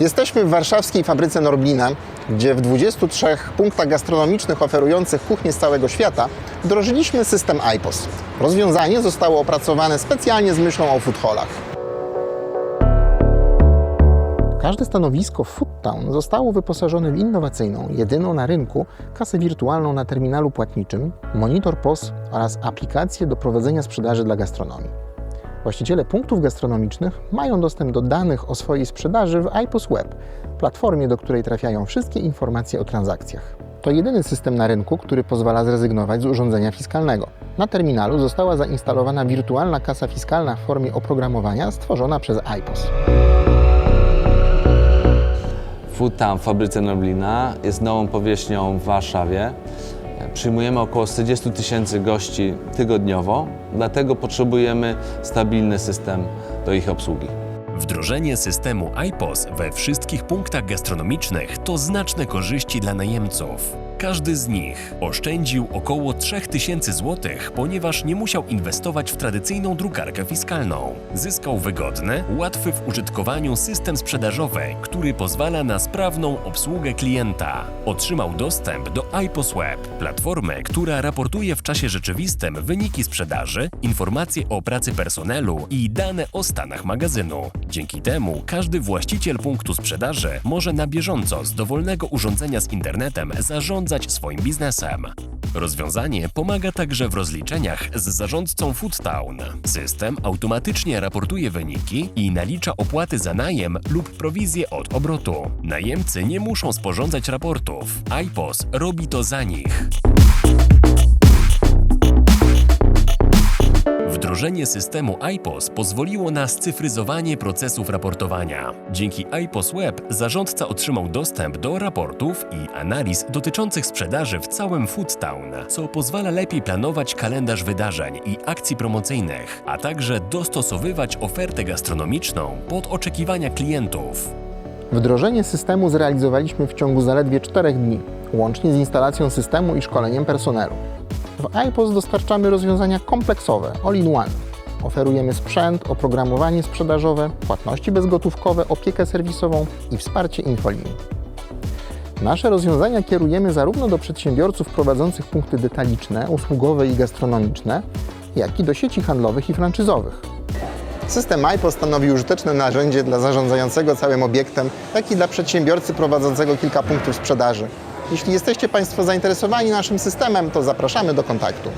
Jesteśmy w warszawskiej fabryce Norblina, gdzie w 23 punktach gastronomicznych oferujących kuchnię z całego świata wdrożyliśmy system IPOS. Rozwiązanie zostało opracowane specjalnie z myślą o food hallach. Każde stanowisko w Foodtown zostało wyposażone w innowacyjną, jedyną na rynku kasę wirtualną na terminalu płatniczym, monitor POS oraz aplikację do prowadzenia sprzedaży dla gastronomii. Właściciele punktów gastronomicznych mają dostęp do danych o swojej sprzedaży w iPOS Web, platformie, do której trafiają wszystkie informacje o transakcjach. To jedyny system na rynku, który pozwala zrezygnować z urządzenia fiskalnego. Na terminalu została zainstalowana wirtualna kasa fiskalna w formie oprogramowania stworzona przez iPOS. Town w fabryce Norblina jest nową powierzchnią w Warszawie. Przyjmujemy około 40 tysięcy gości tygodniowo, dlatego potrzebujemy stabilny system do ich obsługi. Wdrożenie systemu IPOS we wszystkich punktach gastronomicznych to znaczne korzyści dla najemców. Każdy z nich oszczędził około 3000 zł, ponieważ nie musiał inwestować w tradycyjną drukarkę fiskalną. Zyskał wygodny, łatwy w użytkowaniu system sprzedażowy, który pozwala na sprawną obsługę klienta. Otrzymał dostęp do IPOS Web, platformy, która raportuje w czasie rzeczywistym wyniki sprzedaży, informacje o pracy personelu i dane o stanach magazynu. Dzięki temu każdy właściciel punktu sprzedaży może na bieżąco z dowolnego urządzenia z internetem zarządzać swoim biznesem. Rozwiązanie pomaga także w rozliczeniach z zarządcą Foodtown. System automatycznie raportuje wyniki i nalicza opłaty za najem lub prowizję od obrotu. Najemcy nie muszą sporządzać raportów. iPOS robi to za nich. Wdrożenie systemu IPOS pozwoliło na scyfryzowanie procesów raportowania. Dzięki IPOS Web zarządca otrzymał dostęp do raportów i analiz dotyczących sprzedaży w całym Foodtown, co pozwala lepiej planować kalendarz wydarzeń i akcji promocyjnych, a także dostosowywać ofertę gastronomiczną pod oczekiwania klientów. Wdrożenie systemu zrealizowaliśmy w ciągu zaledwie 4 dni, łącznie z instalacją systemu i szkoleniem personelu. W iPOS dostarczamy rozwiązania kompleksowe, all-in-one. Oferujemy sprzęt, oprogramowanie sprzedażowe, płatności bezgotówkowe, opiekę serwisową i wsparcie infolinii. Nasze rozwiązania kierujemy zarówno do przedsiębiorców prowadzących punkty detaliczne, usługowe i gastronomiczne, jak i do sieci handlowych i franczyzowych. System iPOS stanowi użyteczne narzędzie dla zarządzającego całym obiektem, jak i dla przedsiębiorcy prowadzącego kilka punktów sprzedaży. Jeśli jesteście Państwo zainteresowani naszym systemem, to zapraszamy do kontaktu.